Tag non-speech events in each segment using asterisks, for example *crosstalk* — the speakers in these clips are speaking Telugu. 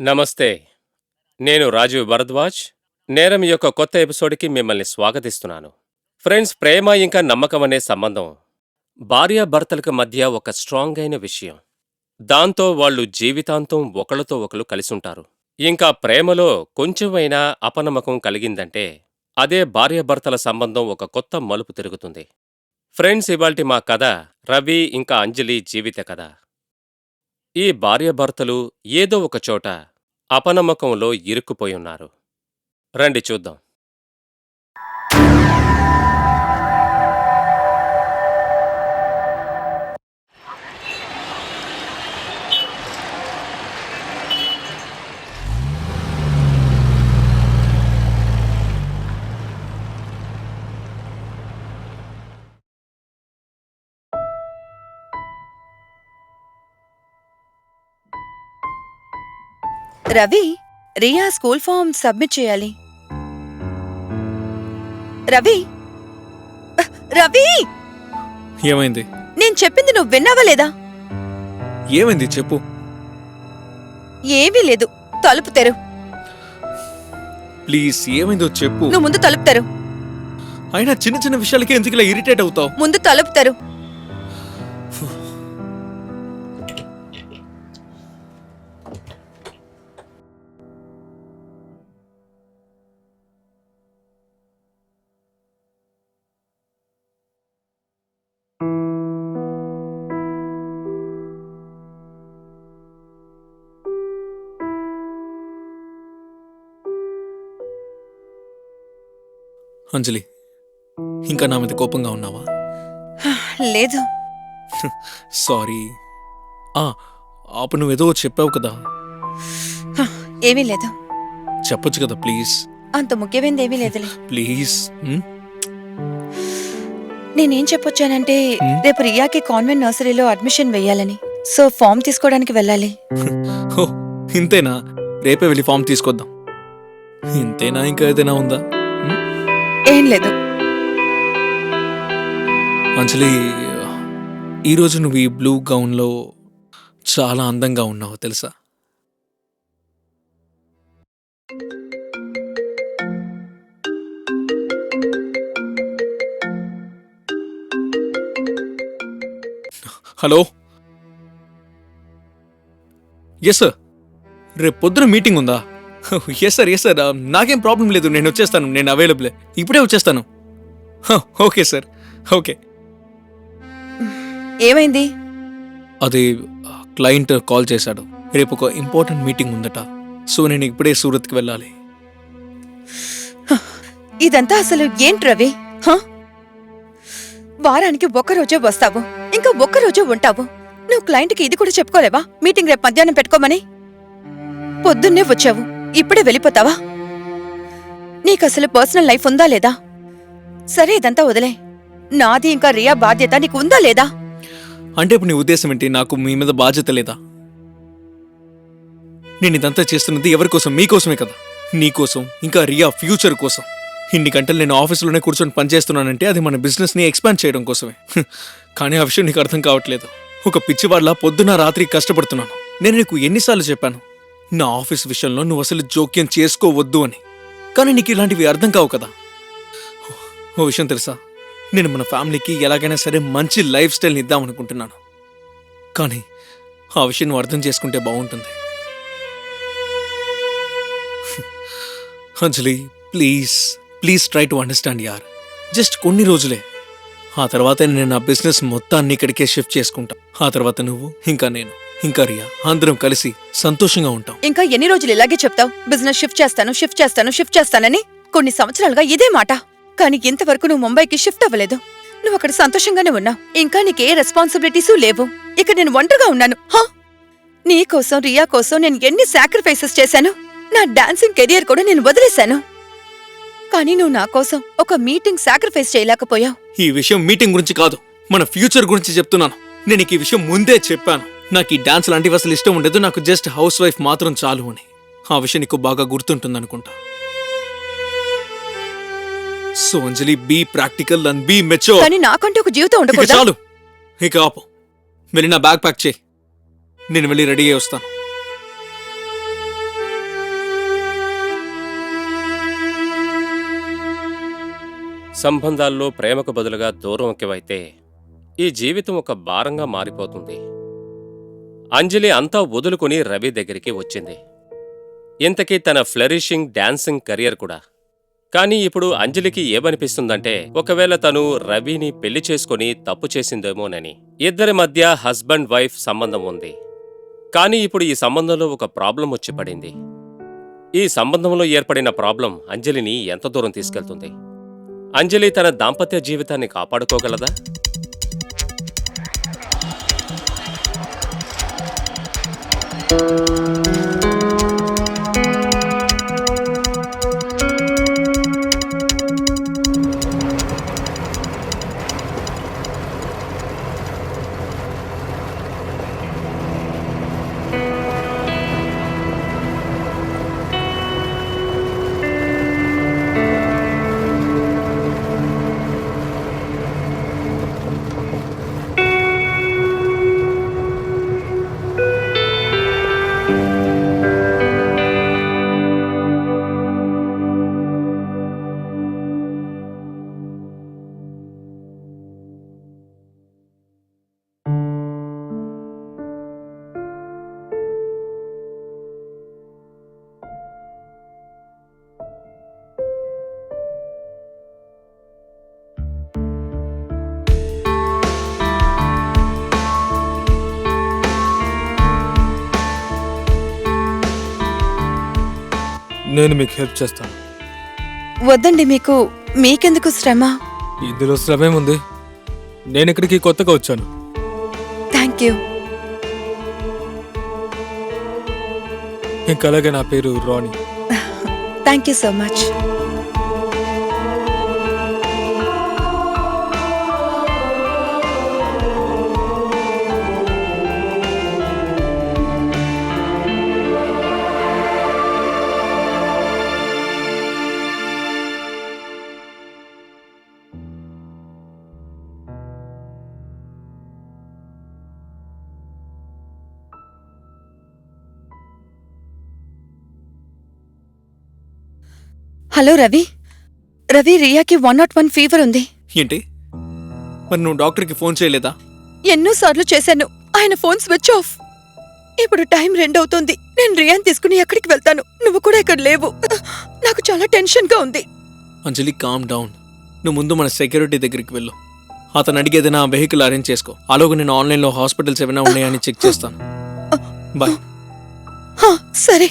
నమస్తే నేను రాజీవ్ భరద్వాజ్. నేరం యొక్క కొత్త ఎపిసోడ్కి మిమ్మల్ని స్వాగతిస్తున్నాను. ఫ్రెండ్స్ ప్రేమ ఇంకా నమ్మకం అనే సంబంధం భార్యాభర్తలకు మధ్య ఒక స్ట్రాంగ్ అయిన విషయం. దాంతో వాళ్ళు జీవితాంతం ఒకళ్ళతో ఒకరు కలిసుంటారు. ఇంకా ప్రేమలో కొంచెమైనా అపనమ్మకం కలిగిందంటే అదే భార్యాభర్తల సంబంధం ఒక కొత్త మలుపు తిరుగుతుంది. ఫ్రెండ్స్ ఇవాల్టి మా కథ రవి ఇంకా అంజలి జీవిత కథ. ఈ భార్యాభర్తలు ఏదో ఒక చోట అపనమ్మకంలో ఇరుక్కుపోయున్నారు రండి చూద్దాం. Ravi Riya school form submit చేయాలి. రవి! రవి! ఏమైంది? నేను చెప్పింది నువ్వు విన్నావా లేదా? ఏమైంది? చెప్పు. ఏమీ లేదు. తలుపు తెరు. ప్లీజ్ ఏమైందో చెప్పు. నువ్వు ముందు తలుపు తెరు. అయినా చిన్న చిన్న విషయాలకి ఎందుకు ఇలా ఇరిటేట్ అవుతావు? ముందు తలుపు తెరు. అంజలి ఇంకా నా మీద కోపంగా ఉన్నావా? లేదు. సారీ. ఆ అప్పుడు నువ్వేదో చెప్పావు కదా. ఏమీ లేదు. చెప్పొచ్చు కదా ప్లీజ్. అంత ముఖ్యమైనది ఏమీ లేదులే. ప్లీజ్. నేనేం చెప్పొచ్చానంటే? రేపు రియాకి కాన్వెంట్ నర్సరీలో అడ్మిషన్ వెయ్యాలని సో ఫామ్ తీసుకోవడానికి వెళ్ళాలి. ఇంతేనా? రేపే వెళ్ళి ఫామ్ తీసుకొద్దాం. ఇంతేనా? ఇంకా ఏదైనా ఉందా? ఏం లేదు. అంజలి ఈరోజు నువ్వు ఈ బ్లూ గౌన్లో చాలా అందంగా ఉన్నావు తెలుసా? హలో? ఎస్ సార్ రేపు పొద్దున మీటింగ్ ఉందా? ఎస్ సార్ ఎస్ సార్ నాకేం ప్రాబ్లం లేదు. నేను వచ్చేస్తాను. నేను అవైలబుల్ ఇప్పుడే వచ్చేస్తాను. ఓకే సార్ ఓకే ఏమైంది? అది క్లయింట్ కాల్ చేశాడు. రేపు ఒక ఇంపార్టెంట్ మీటింగ్ ఉందట. సో నేను ఇప్పుడే సూరత్కి వెళ్ళాలి. *sighs* ఇదంతా అసలు ఏంటి రవి? వారానికి ఒక్కరోజే వస్తావు. ఇంకా ఒక్కరోజే ఉంటావు. నువ్వు క్లయింట్కి ఇది కూడా చెప్పుకోలేవా? మీటింగ్ రేపు మధ్యాహ్నం పెట్టుకోమని? పొద్దున్నే వచ్చావు. ఇప్పుడే వెళ్ళిపోతావా? నీకసలు పర్సనల్ లైఫ్ ఉందా లేదా? సరే ఇదంతా వదిలే. నాది ఇంకా రియా బాధ్యత నీకు ఉందా లేదా? అంటే ఇప్పుడు నీ ఉద్దేశం ఏంటి? నాకు మీ మీద బాధ్యత లేదా? నేను ఇదంతా చేస్తున్నది ఎవరి కోసం? మీకోసమే కదా. నీకోసం ఇంకా రియా ఫ్యూచర్ కోసం. ఇన్ని గంటలు నేను ఆఫీసులోనే కూర్చొని పనిచేస్తున్నానంటే అది మన బిజినెస్ని ఎక్స్పాండ్ చేయడం కోసమే. *laughs* కానీ ఆ విషయం నీకు అర్థం కావట్లేదు. ఒక పిచ్చివాడ్లా పొద్దున రాత్రి కష్టపడుతున్నాను. నేను నీకు ఎన్నిసార్లు చెప్పాను? నా ఆఫీస్ విషయంలో నువ్వు అసలు జోక్యం చేసుకోవద్దు అని. కానీ నీకు ఇలాంటివి అర్థం కావు కదా. ఓ విషయం తెలుసా? నేను మన ఫ్యామిలీకి ఎలాగైనా సరే మంచి లైఫ్ స్టైల్ని ఇద్దామనుకుంటున్నాను కానీ ఆ విషయం నువ్వు అర్థం చేసుకుంటే బాగుంటుంది. Anjali please please try to understand యార్. జస్ట్ కొన్ని రోజులే. ఆ తర్వాత నేను నా బిజినెస్ మొత్తాన్ని ఇక్కడికే షిఫ్ట్ చేసుకుంటా. ఆ తర్వాత నువ్వు ఇంకా నేను. ఇంకా రియా అందరం కలిసి సంతోషంగా ఉంటాం. ఇంకా ఎన్ని రోజులు ఇలాగే చెప్తావు? బిజినెస్ షిఫ్ట్ చేస్తాను షిఫ్ట్ చేస్తాను షిఫ్ట్ చేస్తానని కొన్ని సంవత్సరాలుగా ఇదే మాట. కానీ ఇంతవరకు నువ్వు ముంబైకి షిఫ్ట్ అవ్వలేదు. నువ్వు అక్కడ సంతోషంగానే ఉన్నావు. ఇంకా నీకే రెస్పాన్సిబిలిటీస్ లేవు. ఇక నేను ఒంటరిగా ఉన్నాను. హా? నీ కోసం రియా కోసం నేను ఎన్ని సాక్రిఫైసెస్ చేశాను? నా డాన్సింగ్ కెరియర్ కూడా నేను వదిలేశాను. కానీ నువ్వు నా కోసం ఒక మీటింగ్ సాక్రిఫైస్ చేయలేకపోయావు. ఈ విషయం మీటింగ్ గురించి కాదు. మన ఫ్యూచర్ గురించి చెప్తున్నాను. నేను ఈ విషయం ముందే చెప్పాను. నాకు ఈ డాన్స్ లాంటివి అసలు ఇష్టం ఉండదు. నాకు జస్ట్ హౌస్ వైఫ్ మాత్రం చాలు అని. ఆ విషయం నీకు బాగా గుర్తుంటుంది అనుకుంటా so Anjali be practical and be mature కానీ నాకంటే ఒక జీవితం ఉండకూడదు? చాలు. ఇక ఆపు. వెళ్ళి నా బ్యాగ్ ప్యాక్ చేయి. నేను వెళ్ళి రెడీ అయ్యి వస్తాను. సంబంధాల్లో ప్రేమకు బదులుగా దూరం ఎక్కువైతే ఈ జీవితం ఒక భారంగా మారిపోతుంది. అంజలి అంతా వదులుకుని రవి దగ్గరికి వచ్చింది. ఇంతకీ తన ఫ్లరిషింగ్ డాన్సింగ్ కెరియర్ కూడా. కానీ ఇప్పుడు అంజలికి ఏమనిపిస్తుందంటే ఒకవేళ తను రవిని పెళ్ళి చేసుకుని తప్పు చేసిందేమోనని. ఇద్దరి మధ్య హస్బెండ్ వైఫ్ సంబంధం ఉంది. కానీ ఇప్పుడు ఈ సంబంధంలో ఒక ప్రాబ్లం వచ్చి పడింది. ఈ సంబంధంలో ఏర్పడిన ప్రాబ్లం అంజలిని ఎంత దూరం తీసుకెళ్తుంది? అంజలి తన దాంపత్య జీవితాన్ని కాపాడుకోగలదా? నేను మీకు హెల్ప్ చేస్తాను. వద్దండి మీకు మీకెందుకు శ్రమ? ఇందులో శ్రమేముంది నేను ఇక్కడికి కొత్తగా వచ్చాను. థ్యాంక్ యూ ఇంకా అలాగే నా పేరు Rani. Thank you so much hello Ravi. Ravi రియాకి one not one fever ఉంది. ఏంటి? మరి నువ్వు డాక్టర్కి ఫోన్ చేయలేదా? ఎన్నోసార్లు చేశాను. ఆయన ఫోన్ స్విచ్ ఆఫ్ ఇప్పుడు టైం రెండవుతుంది నేను రియాన్ తీసుకుని ఎక్కడికి వెళ్తాను? నువ్వు కూడా ఇక్కడ లేవు. నాకు చాలా టెన్షన్గా ఉంది. అంజలి కామ్ డౌన్ నువ్వు ముందు మన సెక్యూరిటీ దగ్గరికి వెళ్ళు. అతను అడిగేదైనా వెహికల్ అరేంజ్ చేసుకో. అలాగే నేను ఆన్లైన్లో హాస్పిటల్స్ ఏమైనా ఉన్నాయని చెక్ చేస్తాను. బాయ్ హా, సరే.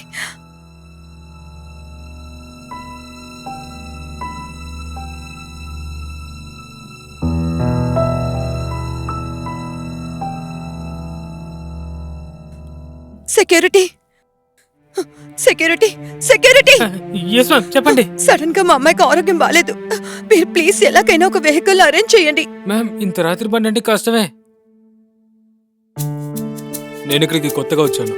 Security? Security? Security? Yes ma'am చెప్పండి. సడన్గా మా అమ్మాయికి ఆరోగ్యం బాలేదు. మీరు ప్లీజ్ ఎలాగైనా ఒక వెహికల్ అరేంజ్ చేయండి. మ్యామ్ ఇంత రాత్రి బండి అంటే కష్టమే. నేను ఇక్కడికి కొత్తగా వచ్చాను.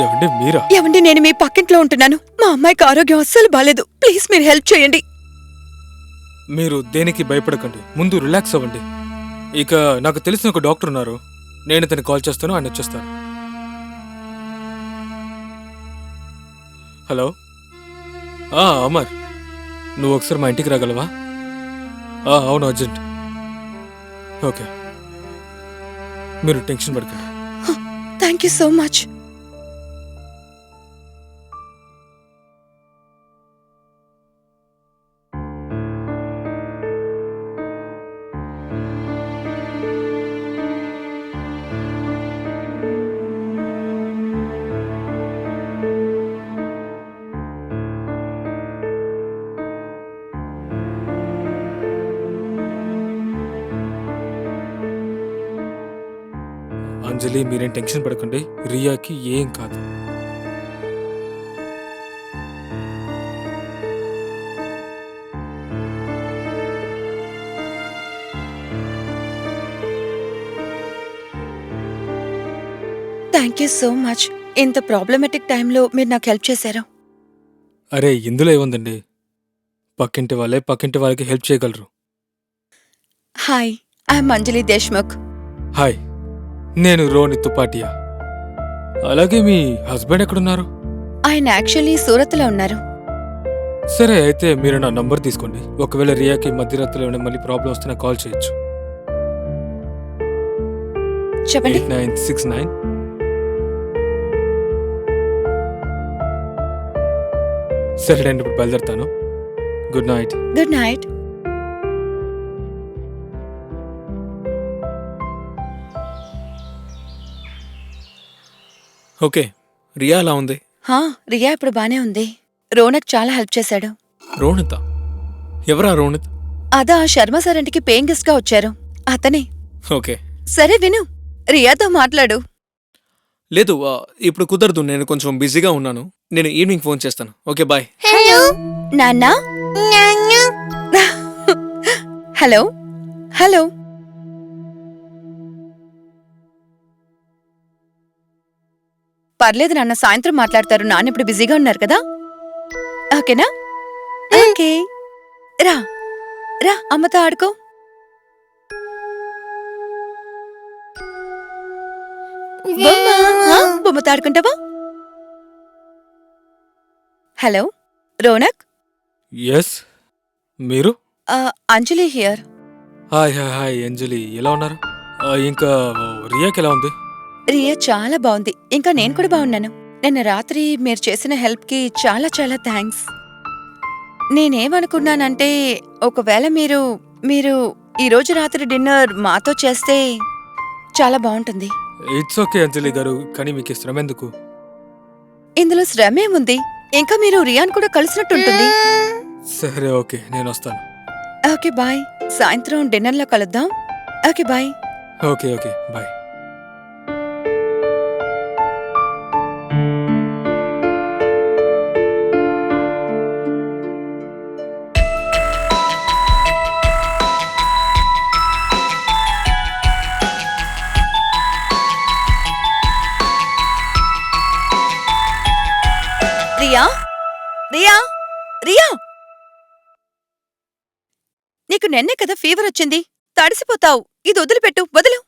ఏమండి మీరా? ఏమండి నేను మీ పక్కింట్లో ఉంటున్నాను. మా అమ్మాయికి ఆరోగ్యం అస్సలు బాలేదు. ప్లీజ్ మీరు హెల్ప్ చేయండి. మీరు దేనికి భయపడకండి. ముందు రిలాక్స్ అవ్వండి. ఇక నాకు తెలిసిన ఒక డాక్టర్ ఉన్నారు. నేను ఇతను కాల్ చేస్తాను ఆయన వచ్చేస్తాను హలో? ఆ, అమర్. నువ్వు ఒకసారి మా ఇంటికి రాగలవా? ఆ, అవును అర్జెంట్. ఓకే. మీరు టెన్షన్ పడకండి. Thank you so much. Anjali మీరేం టెన్షన్ పడకండి. రియాకి ఏం కాదు. థ్యాంక్ యూ సో మచ్ ఇంత ప్రాబ్లమెటిక్ టైంలో మీరు నాకు హెల్ప్ చేశారు. అరే ఇందులో ఏముందండి? పక్కింటి వాళ్ళే పక్కింటి వాళ్ళకి హెల్ప్ చేయగలరు. Hi I'm Anjali Deshmukh hi నేను రోని తుపాటియా. అలాగే మీ హస్బెండ్ ఎక్కడున్నారు? ఆయన యాక్చువల్లీ సూరత్లో ఉన్నారు. సరే అయితే మీరు నా నంబర్ తీసుకోండి. ఒకవేళ రియాకి మధ్యరాత్రిలో ఏమైనా మళ్ళీ ప్రాబ్లం వస్తే నాకు కాల్ చేయొచ్చు. చెప్పండి. Eight nine six nine. సరే నేను ఇప్పుడు బయలుదేరుతాను. Good night. Good night. Okay Riya అలా ఉంది. హా రియా ఇప్పుడు బానే ఉంది. రోనక్ చాలా హెల్ప్ చేశాడు. రోణిత? ఎవరా రోణిత్? అదా శర్మ సార్ ఇంటికి పేయింగ్ గెస్ట్గా వచ్చారు. అతనే. ఓకే. సరే విను. రియాతో మాట్లాడు. లేదు ఆ, ఇప్పుడు కుదరదు నేను కొంచెం బిజీగా ఉన్నాను. నేను ఈవినింగ్ ఫోన్ చేస్తాను. Okay bye. హలో. నాన్న? హలో. హలో. పర్లేదు నాన్న సాయంత్రం మాట్లాడతారు. నాన్న ఇప్పుడు బిజీగా ఉన్నారు కదా? ఓకేనా? ఓకే. రా. రా అమ్మతో ఆడుకో. బొమ్మతో ఆడుకుంటావా? హలో రోనక్? ఎస్ మీరు? Anjali here. Hi hi hi Anjali. ఎలా ఉన్నారు? ఇంకా రియాకి ఎలా ఉంది? రియా చాలా బాగుంది. ఇంకా నేను కూడా బాగున్నాను. నిన్న రాత్రి మీరు చేసిన హెల్ప్కి చాలా చాలా థ్యాంక్స్. నేనేమనుకున్నానంటే ఒకవేళ మీరు మీరు ఈ రోజు రాత్రి డిన్నర్ మాతో చేస్తే చాలా బాగుంటుంది. ఇట్స్ ఓకే అంజలి గారు కానీ మీకు శ్రమ ఎందుకు? ఇందులో శ్రమేముంది ఇంకా మీరు రియాన్ కూడా కలిసినట్టుంటుంది. సరే ఓకే నేను వస్తాను. Okay bye. సాయంత్రం డిన్నర్లో కలుద్దాం. Okay bye. Okay okay bye. Riya Riya. నీకు నిన్నే కదా ఫీవర్ వచ్చింది. తడిసిపోతావు. ఇది వదిలిపెట్టు. వదిలు.